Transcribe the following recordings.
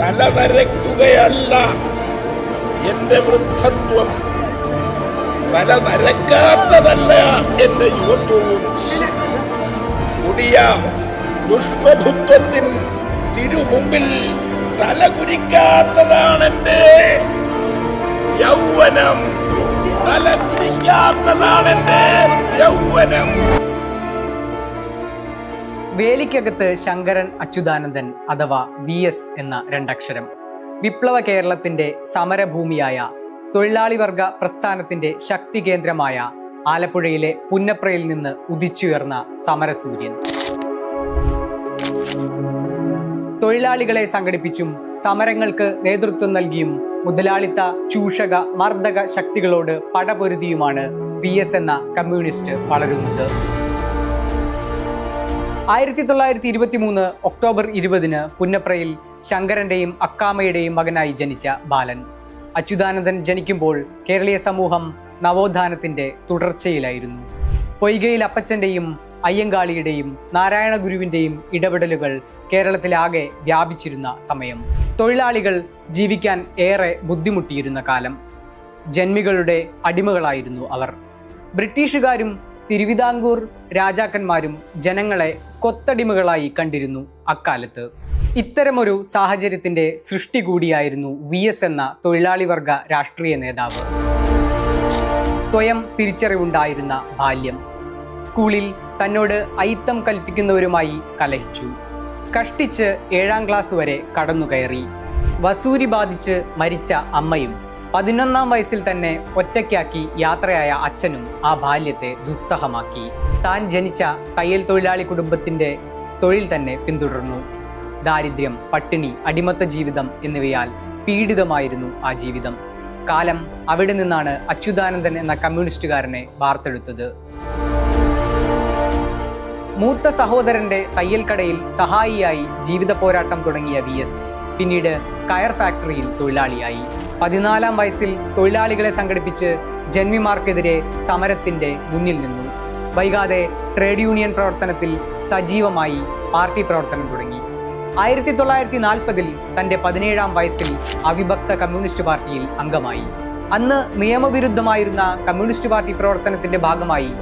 തലനരക്കുകയല്ല എന്റെ വൃദ്ധത്വം തലനരക്കാത്തതല്ല എന്റെ യുവത്വവും കുടിയ ദുഷ്പ്രഭുത്വത്തിൻ തിരുമുമ്പിൽ തലകുനിക്കാത്തതാണ് എന്റെ യൗവനം. തലകുനിക്കാത്തതാണ് എന്റെ യൗവനം. വേലിക്കകത്ത് ശങ്കരൻ അച്യുതാനന്ദൻ അഥവാ വി എസ് എന്ന രണ്ടക്ഷരം. വിപ്ലവ കേരളത്തിന്റെ സമരഭൂമിയായ തൊഴിലാളി വർഗ പ്രസ്ഥാനത്തിന്റെ ശക്തി കേന്ദ്രമായ ആലപ്പുഴയിലെ പുന്നപ്രയിൽ നിന്ന് ഉദിച്ചുയർന്ന സമരസൂര്യൻ. തൊഴിലാളികളെ സംഘടിപ്പിച്ചും സമരങ്ങൾക്ക് നേതൃത്വം നൽകിയും മുതലാളിത്ത ചൂഷക മർദ്ദക ശക്തികളോട് പടപൊരുതിയുമാണ് പി എസ് എന്ന കമ്മ്യൂണിസ്റ്റ് വളരുന്നത്. ആയിരത്തി തൊള്ളായിരത്തി ഇരുപത്തി മൂന്ന് ഒക്ടോബർ ഇരുപതിന് പുന്നപ്രയിൽ ശങ്കരന്റെയും അക്കാമയുടെയും മകനായി ജനിച്ച ബാലൻ. അച്യുതാനന്ദൻ ജനിക്കുമ്പോൾ കേരളീയ സമൂഹം നവോത്ഥാനത്തിന്റെ തുടർച്ചയിലായിരുന്നു. പൊയ്കയിൽ അപ്പച്ചന്റെയും അയ്യങ്കാളിയുടെയും നാരായണ ഗുരുവിന്റെയും ഇടപെടലുകൾ കേരളത്തിലാകെ വ്യാപിച്ചിരുന്ന സമയം. തൊഴിലാളികൾ ജീവിക്കാൻ ഏറെ ബുദ്ധിമുട്ടിയിരുന്ന കാലം. ജന്മികളുടെ അടിമകളായിരുന്നു അവർ. ബ്രിട്ടീഷുകാരും തിരുവിതാംകൂർ രാജാക്കന്മാരും ജനങ്ങളെ കൊത്തടിമകളായി കണ്ടിരുന്നു അക്കാലത്ത്. ഇത്തരമൊരു സാഹചര്യത്തിന്റെ സൃഷ്ടി കൂടിയായിരുന്നു വി എസ് എന്ന തൊഴിലാളി വർഗ രാഷ്ട്രീയ നേതാവ്. സ്വയം തിരിച്ചറിവുണ്ടായിരുന്ന ബാല്യം. സ്കൂളിൽ തന്നോട് അയിത്തം കൽപ്പിക്കുന്നവരുമായി കലഹിച്ചു. കഷ്ടിച്ച് ഏഴാം ക്ലാസ് വരെ കടന്നുകയറി. വസൂരി ബാധിച്ച് മരിച്ച അമ്മയും പതിനൊന്നാം വയസ്സിൽ തന്നെ ഒറ്റയ്ക്കാക്കി യാത്രയായ അച്ഛനും ആ ബാല്യത്തെ ദുസ്സഹമാക്കി. താൻ ജനിച്ച തയ്യൽ തൊഴിലാളി കുടുംബത്തിന്റെ തൊഴിൽ തന്നെ പിന്തുടർന്നു. ദാരിദ്ര്യം പട്ടിണി അടിമത്ത ജീവിതം എന്നിവയാൽ പീഡിതമായിരുന്നു ആ ജീവിതം. കാലം അവിടെ നിന്നാണ് അച്യുതാനന്ദൻ എന്ന കമ്മ്യൂണിസ്റ്റുകാരനെ വാർത്തെടുത്തത്. മൂത്ത സഹോദരന്റെ തയ്യൽക്കടയിൽ സഹായിയായി ജീവിത പോരാട്ടം തുടങ്ങിയ വി എസ്. പിന്നീട് കയർ ഫാക്ടറിയിൽ തൊഴിലാളിയായി. പതിനാലാം വയസ്സിൽ തൊഴിലാളികളെ സംഘടിപ്പിച്ച് ജന്മിമാർക്കെതിരെ സമരത്തിന്റെ മുന്നിൽ നിന്നു. വൈകാതെ ട്രേഡ് യൂണിയൻ പ്രവർത്തനത്തിൽ സജീവമായി പാർട്ടി പ്രവർത്തനം തുടങ്ങി. ആയിരത്തി തൊള്ളായിരത്തി നാൽപ്പതിൽ തന്റെ പതിനേഴാം വയസ്സിൽ അവിഭക്ത കമ്മ്യൂണിസ്റ്റ് പാർട്ടിയിൽ അംഗമായി. അന്ന് നിയമവിരുദ്ധമായിരുന്ന കമ്മ്യൂണിസ്റ്റ് പാർട്ടി പ്രവർത്തനത്തിന്റെ ഭാഗമായി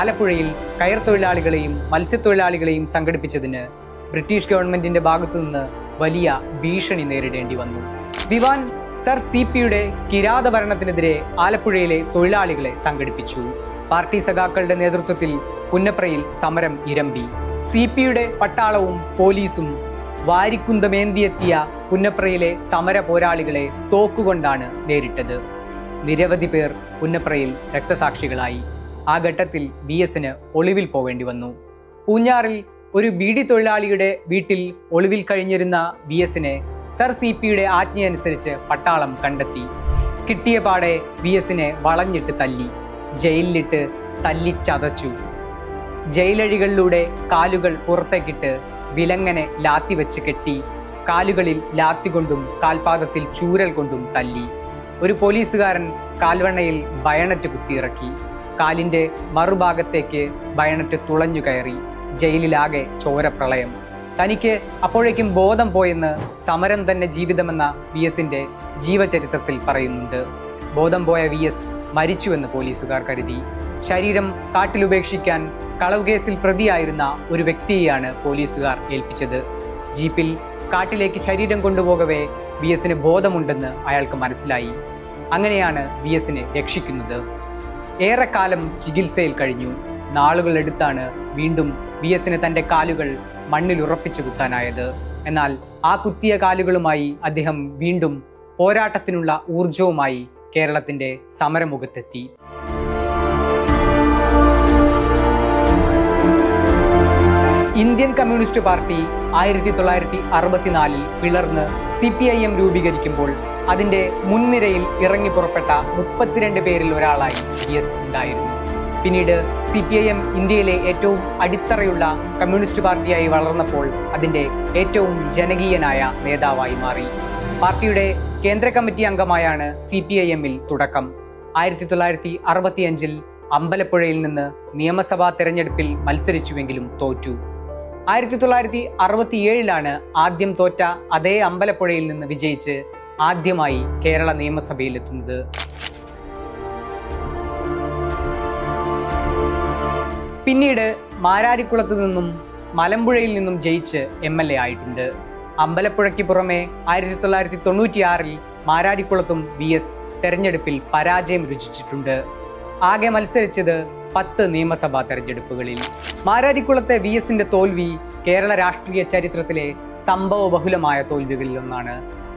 ആലപ്പുഴയിൽ കയർ തൊഴിലാളികളെയും മത്സ്യത്തൊഴിലാളികളെയും സംഘടിപ്പിച്ചതിന് ബ്രിട്ടീഷ് ഗവൺമെന്റിന്റെ ഭാഗത്തുനിന്ന് വലിയ ഭീഷണി നേരിടേണ്ടി വന്നു. ദിവാൻ സർ സി പിയുടെ കിരാത ഭരണത്തിനെതിരെ ആലപ്പുഴയിലെ തൊഴിലാളികളെ സംഘടിപ്പിച്ചു. പാർട്ടി സഖാക്കളുടെ നേതൃത്വത്തിൽ പുന്നപ്രയിൽ സമരം ഇരമ്പി. സി പിയുടെ പട്ടാളവും പോലീസും വാരിക്കുന്തമേന്തിയെത്തിയ പുന്നപ്രയിലെ സമര പോരാളികളെ തോക്കുകൊണ്ടാണ് നേരിട്ടത്. നിരവധി പേർ പുന്നപ്രയിൽ രക്തസാക്ഷികളായി. ആ ഘട്ടത്തിൽ ബി എസിന് ഒളിവിൽ പോവേണ്ടി വന്നു. പൂഞ്ഞാറിൽ ഒരു ബീഡി തൊഴിലാളിയുടെ വീട്ടിൽ ഒളിവിൽ കഴിഞ്ഞിരുന്ന വി എസിനെ സർ സി പിയുടെ ആജ്ഞയനുസരിച്ച് പട്ടാളം കണ്ടെത്തി. കിട്ടിയ പാടെ വി എസിനെ വളഞ്ഞിട്ട് തല്ലി. ജയിലിലിട്ട് തല്ലിച്ചതച്ചു. ജയിലഴികളിലൂടെ കാലുകൾ പുറത്തേക്കിട്ട് വിലങ്ങനെ ലാത്തി വെച്ച് കെട്ടി കാലുകളിൽ ലാത്തി കൊണ്ടും കാൽപാദത്തിൽ ചൂരൽ കൊണ്ടും തല്ലി. ഒരു പോലീസുകാരൻ കാൽവണ്ണയിൽ ബയണറ്റ് കുത്തിയിറക്കി. കാലിന്റെ മറുഭാഗത്തേക്ക് ബയണറ്റ് തുളഞ്ഞു കയറി ജയിലിലാകെ ചോരപ്രളയം. തനിക്ക് അപ്പോഴേക്കും ബോധം പോയെന്ന് സമരം തന്നെ ജീവിതമെന്ന വി എസിന്റെ ജീവചരിത്രത്തിൽ പറയുന്നുണ്ട്. ബോധം പോയ വി എസ് മരിച്ചുവെന്ന് പോലീസുകാർ കരുതി. ശരീരം കാട്ടിലുപേക്ഷിക്കാൻ കളവ് കേസിൽ പ്രതിയായിരുന്ന ഒരു വ്യക്തിയെയാണ് പോലീസുകാർ ഏൽപ്പിച്ചത്. ജീപ്പിൽ കാട്ടിലേക്ക് ശരീരം കൊണ്ടുപോകവേ വി എസിന് ബോധമുണ്ടെന്ന് അയാൾക്ക് മനസ്സിലായി. അങ്ങനെയാണ് വി എസിനെ രക്ഷിക്കുന്നത്. ഏറെക്കാലം ചികിത്സയിൽ കഴിഞ്ഞു. നാളുകളെടുത്താണ് വീണ്ടും വി എസിന് തന്റെ കാലുകൾ മണ്ണിൽ ഉറപ്പിച്ചു കുത്താനായത്. എന്നാൽ ആ കുത്തിയ കാലുകളുമായി അദ്ദേഹം വീണ്ടും പോരാട്ടത്തിനുള്ള ഊർജവുമായി കേരളത്തിന്റെ സമരമുഖത്തെത്തി. ഇന്ത്യൻ കമ്മ്യൂണിസ്റ്റ് പാർട്ടി ആയിരത്തി തൊള്ളായിരത്തി അറുപത്തിനാലിൽ പിളർന്ന് സി പി ഐ എം രൂപീകരിക്കുമ്പോൾ അതിന്റെ മുൻനിരയിൽ ഇറങ്ങി പുറപ്പെട്ട മുപ്പത്തിരണ്ട് പേരിൽ ഒരാളായി വി എസ് ഉണ്ടായിരുന്നു. പിന്നീട് സി പി ഐ എം ഇന്ത്യയിലെ ഏറ്റവും അടിത്തറയുള്ള കമ്മ്യൂണിസ്റ്റ് പാർട്ടിയായി വളർന്നപ്പോൾ അതിന്റെ ഏറ്റവും ജനകീയനായ നേതാവായി മാറി. പാർട്ടിയുടെ കേന്ദ്ര കമ്മിറ്റി അംഗമായാണ് സി പി ഐ എമ്മിൽ തുടക്കം. ആയിരത്തി തൊള്ളായിരത്തി അറുപത്തിയഞ്ചിൽ അമ്പലപ്പുഴയിൽ നിന്ന് നിയമസഭാ തെരഞ്ഞെടുപ്പിൽ മത്സരിച്ചുവെങ്കിലും തോറ്റു. ആയിരത്തി തൊള്ളായിരത്തി അറുപത്തിയേഴിലാണ് ആദ്യം തോറ്റ അതേ അമ്പലപ്പുഴയിൽ നിന്ന് വിജയിച്ച് ആദ്യമായി കേരള നിയമസഭയിലെത്തുന്നത് പിന്നീട് മാരാരിക്കുളത്ത് നിന്നും മലമ്പുഴയിൽ നിന്നും ജയിച്ച് എം എൽ എ ആയിട്ടുണ്ട്. അമ്പലപ്പുഴയ്ക്ക് പുറമെ ആയിരത്തി തൊള്ളായിരത്തി തൊണ്ണൂറ്റിയാറിൽ മാരാരിക്കുളത്തും വി എസ് തെരഞ്ഞെടുപ്പിൽ പരാജയം രുചിച്ചിട്ടുണ്ട്. ആകെ മത്സരിച്ചത് പത്ത് നിയമസഭാ തെരഞ്ഞെടുപ്പുകളിൽ. മാരാരിക്കുളത്തെ വി എസിന്റെ തോൽവി കേരള രാഷ്ട്രീയ ചരിത്രത്തിലെ സംഭവ ബഹുലമായ തോൽവികളിൽ ഒന്നാണ്.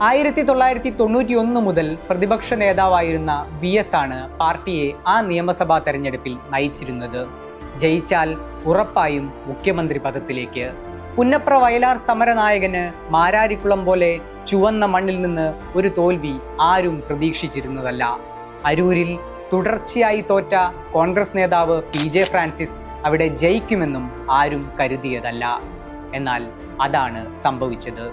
ആയിരത്തി തൊള്ളായിരത്തി തൊണ്ണൂറ്റി ഒന്ന് മുതൽ പ്രതിപക്ഷ നേതാവായിരുന്ന വി എസ് ആണ് പാർട്ടിയെ ആ നിയമസഭാ തെരഞ്ഞെടുപ്പിൽ നയിച്ചിരുന്നത്. ജയിച്ചാൽ ഉറപ്പായും മുഖ്യമന്ത്രി പദത്തിലേക്ക്. പുന്നപ്ര വയലാർ സമരനായകന് മാരാരിക്കുളം പോലെ ചുവന്ന മണ്ണിൽ നിന്ന് ഒരു തോൽവി ആരും പ്രതീക്ഷിച്ചിരുന്നതല്ല. അരൂരിൽ തുടർച്ചയായി തോറ്റ കോൺഗ്രസ് നേതാവ് പി ജെ ഫ്രാൻസിസ് അവിടെ ജയിക്കുമെന്നും ആരും കരുതിയതല്ല. എന്നാൽ അതാണ് സംഭവിച്ചത്.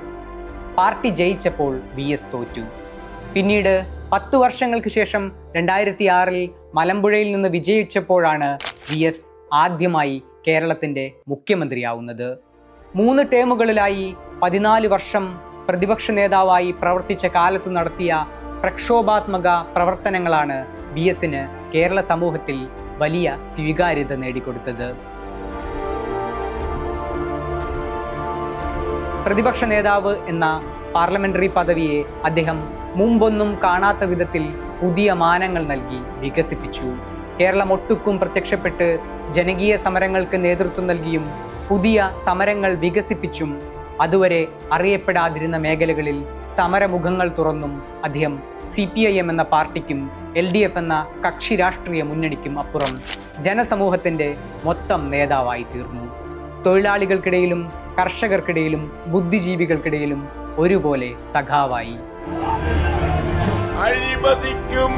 പാർട്ടി ജയിച്ചപ്പോൾ വി എസ് തോറ്റു. പിന്നീട് പത്തു വർഷങ്ങൾക്ക് ശേഷം രണ്ടായിരത്തി ആറിൽ മലമ്പുഴയിൽ നിന്ന് വിജയിച്ചപ്പോഴാണ് വി എസ് ആദ്യമായി കേരളത്തിന്റെ മുഖ്യമന്ത്രിയാവുന്നത്. മൂന്ന് ടേമുകളിലായി പതിനാല് വർഷം പ്രതിപക്ഷ നേതാവായി പ്രവർത്തിച്ച കാലത്തു നടത്തിയ പ്രക്ഷോഭാത്മക പ്രവർത്തനങ്ങളാണ് വി എസിന് കേരള സമൂഹത്തിൽ വലിയ സ്വീകാര്യത നേടിക്കൊടുത്തത്. പ്രതിപക്ഷ നേതാവ് എന്ന പാർലമെന്ററി പദവിയെ അദ്ദേഹം മുമ്പൊന്നും കാണാത്ത വിധത്തിൽ പുതിയ മാനങ്ങൾ നൽകി വികസിപ്പിച്ചു. കേരളം ഒട്ടുക്കും പ്രത്യക്ഷപ്പെട്ട് ജനകീയ സമരങ്ങൾക്ക് നേതൃത്വം നൽകിയും പുതിയ സമരങ്ങൾ വികസിപ്പിച്ചും അതുവരെ അറിയപ്പെടാതിരുന്ന മേഖലകളിൽ സമരമുഖങ്ങൾ തുറന്നും അദ്ദേഹം സി പി ഐ എം എന്ന പാർട്ടിക്കും എൽ ഡി എഫ് എന്ന കക്ഷി രാഷ്ട്രീയ മുന്നണിക്കും അപ്പുറം ജനസമൂഹത്തിന്റെ മൊത്തം നേതാവായി തീർന്നു. തൊഴിലാളികൾക്കിടയിലും കർഷകർക്കിടയിലും ബുദ്ധിജീവികൾക്കിടയിലും ഒരുപോലെ സഖാവായി. അഴിമതിക്കും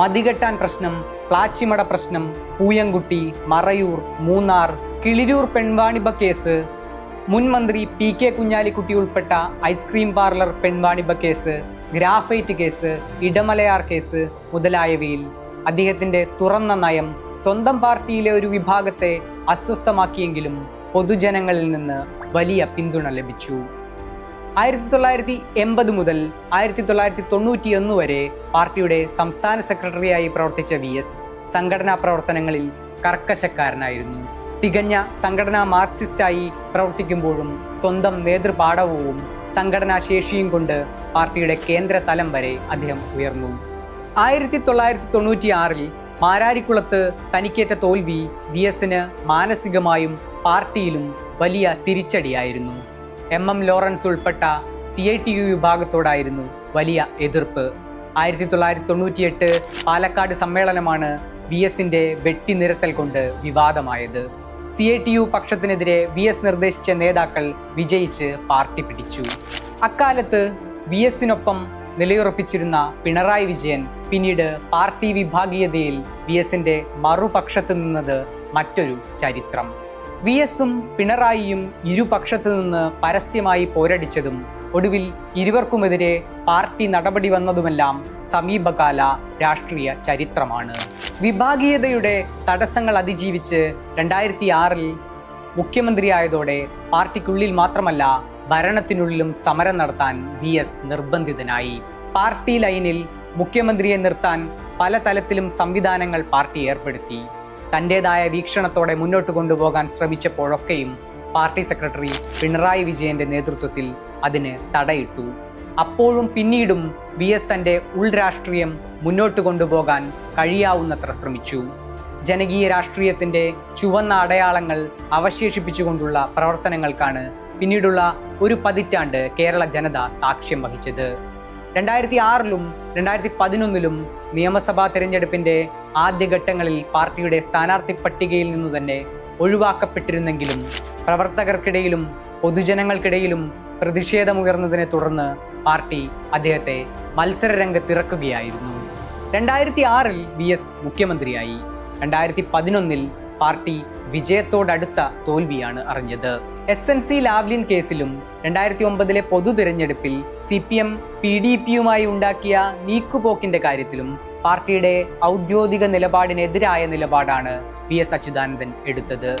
മതികെട്ടാൻ പ്രശ്നം പ്ലാച്ചിമട പ്രശ്നം പൂയംകുട്ടി മറയൂർ മൂന്നാർ കിളിരൂർ പെൺവാണിഭ കേസ് മുൻ മന്ത്രി പി കെ കുഞ്ഞാലിക്കുട്ടി ഉൾപ്പെട്ട ice cream parlour പെൺവാണിഭ case graphite case Idamalayar case മുതലായവയിൽ. അദ്ദേഹത്തിന്റെ തുറന്ന നയം സ്വന്തം പാർട്ടിയിലെ ഒരു വിഭാഗത്തെ അസ്വസ്ഥമാക്കിയെങ്കിലും പൊതുജനങ്ങളിൽ നിന്ന് വലിയ പിന്തുണ ലഭിച്ചു. ആയിരത്തി തൊള്ളായിരത്തി എൺപത് മുതൽ ആയിരത്തി തൊള്ളായിരത്തി തൊണ്ണൂറ്റി ഒന്ന് വരെ പാർട്ടിയുടെ സംസ്ഥാന സെക്രട്ടറിയായി പ്രവർത്തിച്ച വി എസ് സംഘടനാ പ്രവർത്തനങ്ങളിൽ കർക്കശക്കാരനായിരുന്നു. തികഞ്ഞ സംഘടനാ മാർക്സിസ്റ്റായി പ്രവർത്തിക്കുമ്പോഴും സ്വന്തം നേതൃപാഠവും സംഘടനാ ശേഷിയും കൊണ്ട് പാർട്ടിയുടെ കേന്ദ്ര തലം വരെ അദ്ദേഹം ഉയർന്നു. ആയിരത്തി തൊള്ളായിരത്തി തൊണ്ണൂറ്റി ആറിൽ മാരാരിക്കുളത്ത് തനിക്കേറ്റ തോൽവി വി എസിന് മാനസികമായും പാർട്ടിയിലും വലിയ തിരിച്ചടിയായിരുന്നു. എം എം ലോറൻസ് ഉൾപ്പെട്ട സി ഐ ടി യു വിഭാഗത്തോടായിരുന്നു വലിയ എതിർപ്പ്. ആയിരത്തി തൊള്ളായിരത്തി തൊണ്ണൂറ്റിയെട്ട് പാലക്കാട് സമ്മേളനമാണ് വി എസിന്റെ വെട്ടിനിരത്തൽ കൊണ്ട് വിവാദമായത്. സി ഐ ടി യു പക്ഷത്തിനെതിരെ വി എസ് നിർദ്ദേശിച്ച നേതാക്കൾ വിജയിച്ച് പാർട്ടി പിടിച്ചു. അക്കാലത്ത് വി എസിനൊപ്പം നിലയുറപ്പിച്ചിരുന്ന പിണറായി വിജയൻ പിന്നീട് പാർട്ടി വിഭാഗീയതയിൽ വി എസിന്റെ മറുപക്ഷത്ത് നിന്നത് മറ്റൊരു ചരിത്രം. വി എസും പിണറായിയും ഇരുപക്ഷത്തു നിന്ന് പരസ്യമായി പോരടിച്ചതും ഒടുവിൽ ഇരുവർക്കുമെതിരെ പാർട്ടി നടപടി വന്നതുമെല്ലാം സമീപകാല രാഷ്ട്രീയ ചരിത്രമാണ്. വിഭാഗീയതയുടെ തടസ്സങ്ങൾ അതിജീവിച്ച് രണ്ടായിരത്തി ആറിൽ മുഖ്യമന്ത്രിയായതോടെ പാർട്ടിക്കുള്ളിൽ മാത്രമല്ല ഭരണത്തിനുള്ളിലും സമരം നടത്താൻ വി എസ് നിർബന്ധിതനായി. പാർട്ടി ലൈനിൽ മുഖ്യമന്ത്രിയെ നിർത്താൻ പല തലത്തിലും സംവിധാനങ്ങൾ പാർട്ടി ഏർപ്പെടുത്തി. തന്റെതായ വീക്ഷണത്തോടെ മുന്നോട്ട് കൊണ്ടുപോകാൻ ശ്രമിച്ചപ്പോഴൊക്കെയും പാർട്ടി സെക്രട്ടറി പിണറായി വിജയന്റെ നേതൃത്വത്തിൽ അതിന് തടയിട്ടു. അപ്പോഴും പിന്നീടും വി എസ് തന്റെ ഉൾരാഷ്ട്രീയം മുന്നോട്ട് കൊണ്ടുപോകാൻ കഴിയാവുന്നത്ര ശ്രമിച്ചു. ജനകീയ രാഷ്ട്രീയത്തിന്റെ ചുവന്ന അടയാളങ്ങൾ അവശേഷിപ്പിച്ചുകൊണ്ടുള്ള പ്രവർത്തനങ്ങൾക്കാണ് പിന്നീടുള്ള ഒരു പതിറ്റാണ്ട് കേരള ജനത സാക്ഷ്യം വഹിച്ചത്. രണ്ടായിരത്തി ആറിലും രണ്ടായിരത്തി പതിനൊന്നിലും നിയമസഭാ തിരഞ്ഞെടുപ്പിന്റെ ആദ്യഘട്ടങ്ങളിൽ പാർട്ടിയുടെ സ്ഥാനാർത്ഥി പട്ടികയിൽ നിന്നു തന്നെ ഒഴിവാക്കപ്പെട്ടിരുന്നെങ്കിലും പ്രവർത്തകർക്കിടയിലും പൊതുജനങ്ങൾക്കിടയിലും പ്രതിഷേധമുയർന്നതിനെ തുടർന്ന് പാർട്ടി അദ്ദേഹത്തെ മത്സരരംഗത്തിറക്കുകയായിരുന്നു. രണ്ടായിരത്തി ആറിൽ വി എസ് മുഖ്യമന്ത്രിയായി. രണ്ടായിരത്തി പതിനൊന്നിൽ പാർട്ടി വിജയത്തോടടുത്ത തോൽവിയാണ് അറിഞ്ഞത്. എസ് എൻ സി ലാവ്ലിൻ കേസിലും രണ്ടായിരത്തി ഒമ്പതിലെ പൊതു തിരഞ്ഞെടുപ്പിൽ C P M P D പിയുമായി ഉണ്ടാക്കിയ നീക്കുപോക്കിന്റെ കാര്യത്തിലും പാർട്ടിയുടെ ഔദ്യോഗിക നിലപാടിനെതിരായ നിലപാടാണ് വി എസ് അച്യുതാനന്ദൻ എടുത്തത്.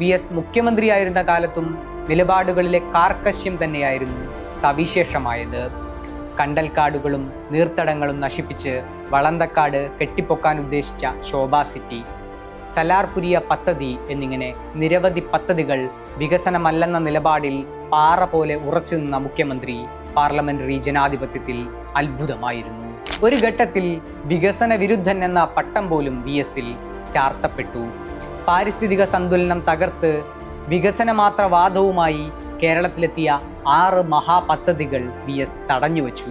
വി എസ് മുഖ്യമന്ത്രിയായിരുന്ന കാലത്തും നിലപാടുകളിലെ കാർക്കശ്യം തന്നെയായിരുന്നു സവിശേഷമായത്. കണ്ടൽക്കാടുകളും നീർത്തടങ്ങളും നശിപ്പിച്ച് വളന്തക്കാട് കെട്ടിപ്പൊക്കാൻ ഉദ്ദേശിച്ച ശോഭാ സിറ്റി. സലാർപുരിയ പദ്ധതി എന്നിങ്ങനെ നിരവധി പദ്ധതികൾ വികസനമല്ലെന്ന നിലപാടിൽ പാറ പോലെ ഉറച്ചു നിന്ന മുഖ്യമന്ത്രി പാർലമെന്ററി ജനാധിപത്യത്തിൽ അത്ഭുതമായിരുന്നു. ഒരു ഘട്ടത്തിൽ വികസന വിരുദ്ധൻ എന്ന പട്ടം പോലും വി എസിൽ ചാർത്തപ്പെട്ടു. പാരിസ്ഥിതിക സന്തുലനം തകർത്ത് വികസനമാത്രവാദവുമായി കേരളത്തിലെത്തിയ ആറ് മഹാപദ്ധതികൾ വി എസ് തടഞ്ഞുവച്ചു.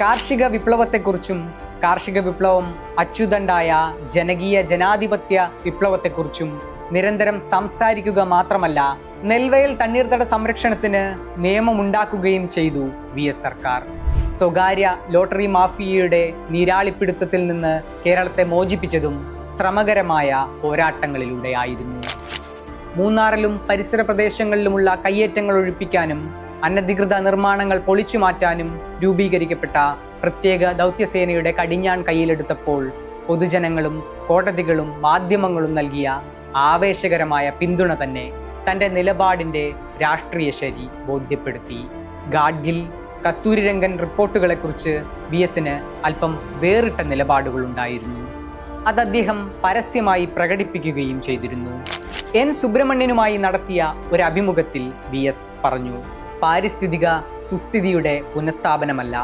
കാർഷിക വിപ്ലവത്തെക്കുറിച്ചും കാർഷിക വിപ്ലവം അച്യുതണ്ടായ ജനകീയ ജനാധിപത്യ വിപ്ലവത്തെക്കുറിച്ചും നിരന്തരം സംസാരിക്കുക മാത്രമല്ല നെൽവയൽ തണ്ണീർത്തട സംരക്ഷണത്തിന് നിയമമുണ്ടാക്കുകയും ചെയ്തു വി എസ് സർക്കാർ. സ്വകാര്യ ലോട്ടറി മാഫിയയുടെ നീരാളിപ്പിടുത്തത്തിൽ നിന്ന് കേരളത്തെ മോചിപ്പിച്ചതും ശ്രമകരമായ പോരാട്ടങ്ങളിലൂടെയായിരുന്നു. മൂന്നാറിലും പരിസര പ്രദേശങ്ങളിലുമുള്ള കയ്യേറ്റങ്ങൾ ഒഴിപ്പിക്കാനും അനധികൃത നിർമ്മാണങ്ങൾ പൊളിച്ചു മാറ്റാനും രൂപീകരിക്കപ്പെട്ട പ്രത്യേക ദൗത്യസേനയുടെ കടിഞ്ഞാൺ കയ്യിലെടുത്തപ്പോൾ പൊതുജനങ്ങളും കോടതികളും മാധ്യമങ്ങളും നൽകിയ ആവേശകരമായ പിന്തുണ തന്നെ തന്റെ നിലപാടിന്റെ രാഷ്ട്രീയ ശരി ബോധ്യപ്പെടുത്തി. ഗാഡ്ഗിൽ കസ്തൂരിരംഗൻ റിപ്പോർട്ടുകളെക്കുറിച്ച് വി എസിന് അല്പം വേറിട്ട നിലപാടുകളുണ്ടായിരുന്നു. അത് അദ്ദേഹം പരസ്യമായി പ്രകടിപ്പിക്കുകയും ചെയ്തിരുന്നു. എൻ സുബ്രഹ്മണ്യനുമായി നടത്തിയ ഒരു അഭിമുഖത്തിൽ വി എസ് പറഞ്ഞു പാരിസ്ഥിതിക സുസ്ഥിതിയുടെ പുനഃസ്ഥാപനമല്ല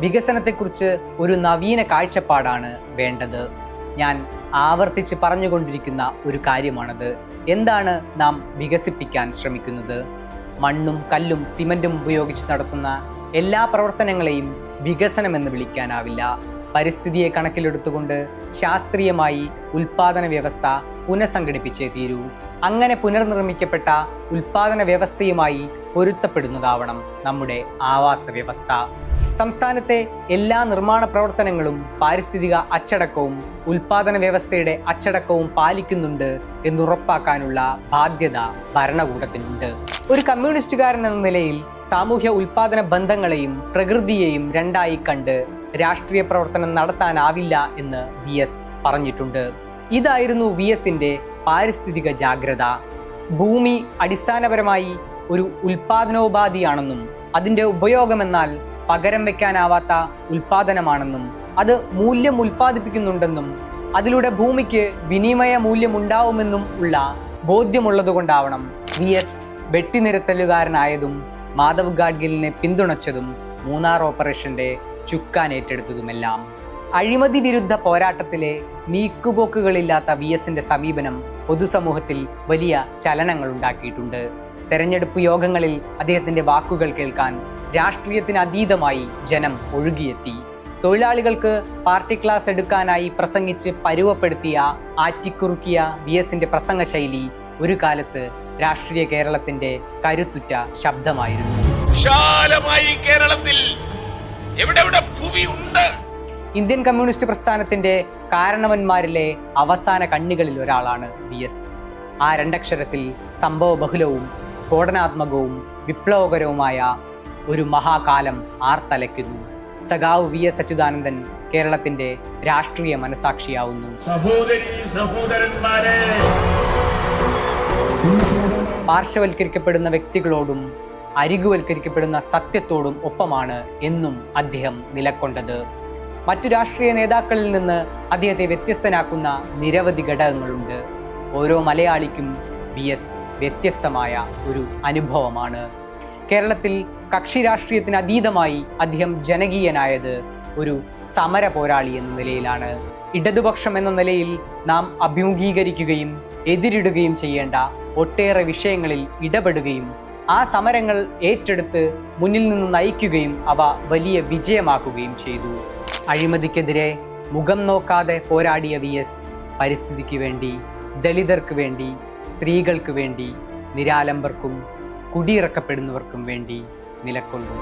വികസനത്തെക്കുറിച്ച് ഒരു നവീന കാഴ്ചപ്പാടാണ് വേണ്ടത്. ഞാൻ ആവർത്തിച്ച് പറഞ്ഞുകൊണ്ടിരിക്കുന്ന ഒരു കാര്യമാണത്. എന്താണ് നാം വികസിപ്പിക്കാൻ ശ്രമിക്കുന്നത്? മണ്ണും കല്ലും സിമന്റും ഉപയോഗിച്ച് നടത്തുന്ന എല്ലാ പ്രവർത്തനങ്ങളെയും വികസനമെന്ന് വിളിക്കാനാവില്ല. പരിസ്ഥിതിയെ കണക്കിലെടുത്തുകൊണ്ട് ശാസ്ത്രീയമായി ഉൽപാദന വ്യവസ്ഥ പുനഃസംഘടിപ്പിച്ചേ തീരൂ. അങ്ങനെ പുനർനിർമ്മിക്കപ്പെട്ട ഉൽപാദന വ്യവസ്ഥയുമായി പൊരുത്തപ്പെടുന്നതാവണം നമ്മുടെ ആവാസ വ്യവസ്ഥ. സംസ്ഥാനത്തെ എല്ലാ നിർമ്മാണ പ്രവർത്തനങ്ങളും പാരിസ്ഥിതിക അച്ചടക്കവും ഉൽപാദന വ്യവസ്ഥയുടെ അച്ചടക്കവും പാലിക്കുന്നുണ്ട് എന്നുറപ്പാക്കാനുള്ള ബാധ്യത ഭരണകൂടത്തിനുണ്ട്. ഒരു കമ്മ്യൂണിസ്റ്റുകാരൻ എന്ന നിലയിൽ സാമൂഹ്യ ഉൽപാദന ബന്ധങ്ങളെയും പ്രകൃതിയെയും രണ്ടായി കണ്ട് രാഷ്ട്രീയ പ്രവർത്തനം നടത്താനാവില്ല എന്ന് വി എസ് പറഞ്ഞിട്ടുണ്ട്. ഇതായിരുന്നു വി എസിന്റെ പാരിസ്ഥിതിക ജാഗ്രത. ഭൂമി അടിസ്ഥാനപരമായി ഒരു ഉൽപാദനോപാധിയാണെന്നും അതിന്റെ ഉപയോഗമെന്നാൽ പകരം വയ്ക്കാനാവാത്ത ഉൽപാദനമാണെന്നും അത് മൂല്യം ഉൽപ്പാദിപ്പിക്കുന്നുണ്ടെന്നും അതിലൂടെ ഭൂമിക്ക് വിനിമയ മൂല്യമുണ്ടാവുമെന്നും ഉള്ള ബോധ്യമുള്ളതുകൊണ്ടാവണം വി എസ് വെട്ടിനിരത്തലുകാരനായതും മാധവ് ഗാഡ്ഗിലിനെ പിന്തുണച്ചതും മൂന്നാർ ഓപ്പറേഷന്റെ ചുക്കാൻ ഏറ്റെടുത്തതുമെല്ലാം. അഴിമതി വിരുദ്ധ പോരാട്ടത്തിലെ നീക്കുപോക്കുകളില്ലാത്ത വി എസിന്റെ സമീപനം പൊതുസമൂഹത്തിൽ വലിയ ചലനങ്ങൾ ഉണ്ടാക്കിയിട്ടുണ്ട്. തെരഞ്ഞെടുപ്പ് യോഗങ്ങളിൽ അദ്ദേഹത്തിന്റെ വാക്കുകൾ കേൾക്കാൻ രാഷ്ട്രീയത്തിന് അതീതമായി ജനം ഒഴുകിയെത്തി. തൊഴിലാളികൾക്ക് പാർട്ടി ക്ലാസ് എടുക്കാനായി പ്രസംഗിച്ച് പരുവപ്പെടുത്തിയ ആറ്റിക്കുറുക്കിയ വി എസിന്റെ പ്രസംഗ ശൈലി ഒരു കാലത്ത് രാഷ്ട്രീയ കേരളത്തിന്റെ കരുത്തുറ്റ ശബ്ദമായിരുന്നു. വിശാലമായി കേരളത്തിൽ എവിടെ എവിടെ ഭൂമി ഉണ്ട് ഇന്ത്യൻ കമ്മ്യൂണിസ്റ്റ് പ്രസ്ഥാനത്തിന്റെ കാരണവന്മാരിലെ അവസാന കണ്ണികളിൽ ഒരാളാണ് വി എസ്. ആ രണ്ടക്ഷരത്തിൽ സംഭവ ബഹുലവും സ്ഫോടനാത്മകവും വിപ്ലവകരവുമായ ഒരു മഹാകാലം ആർത്തലയ്ക്കുന്നു. സഖാവ് വി എസ് അച്യുതാനന്ദൻ കേരളത്തിന്റെ രാഷ്ട്രീയ മനസാക്ഷിയാവുന്നു. പാർശ്വവൽക്കരിക്കപ്പെടുന്ന വ്യക്തികളോടും അരികുവൽക്കരിക്കപ്പെടുന്ന സത്യത്തോടും ഒപ്പമാണ് എന്നും അദ്ദേഹം നിലക്കൊണ്ടത്. മറ്റു രാഷ്ട്രീയ നേതാക്കളിൽ നിന്ന് അദ്ദേഹത്തെ വ്യത്യസ്തനാക്കുന്ന നിരവധി ഘടകങ്ങളുണ്ട്. ഓരോ മലയാളിക്കും വി എസ് വ്യത്യസ്തമായ ഒരു അനുഭവമാണ്. കേരളത്തിൽ കക്ഷി രാഷ്ട്രീയത്തിന് അതീതമായി അദ്ദേഹം ജനകീയനായത് ഒരു സമര പോരാളി എന്ന നിലയിലാണ്. ഇടതുപക്ഷം എന്ന നിലയിൽ നാം അഭിമുഖീകരിക്കുകയും എതിരിടുകയും ചെയ്യേണ്ട ഒട്ടേറെ വിഷയങ്ങളിൽ ഇടപെടുകയും ആ സമരങ്ങൾ ഏറ്റെടുത്ത് മുന്നിൽ നിന്ന് നയിക്കുകയും അവ വലിയ വിജയമാക്കുകയും ചെയ്തു. അഴിമതിക്കെതിരെ മുഖം നോക്കാതെ പോരാടിയ വി എസ് പരിസ്ഥിതിക്ക് വേണ്ടി ദളിതർക്ക് വേണ്ടി സ്ത്രീകൾക്ക് വേണ്ടി നിരാലംബർക്കും കുടിയിറക്കപ്പെടുന്നവർക്കും വേണ്ടി നിലകൊണ്ടു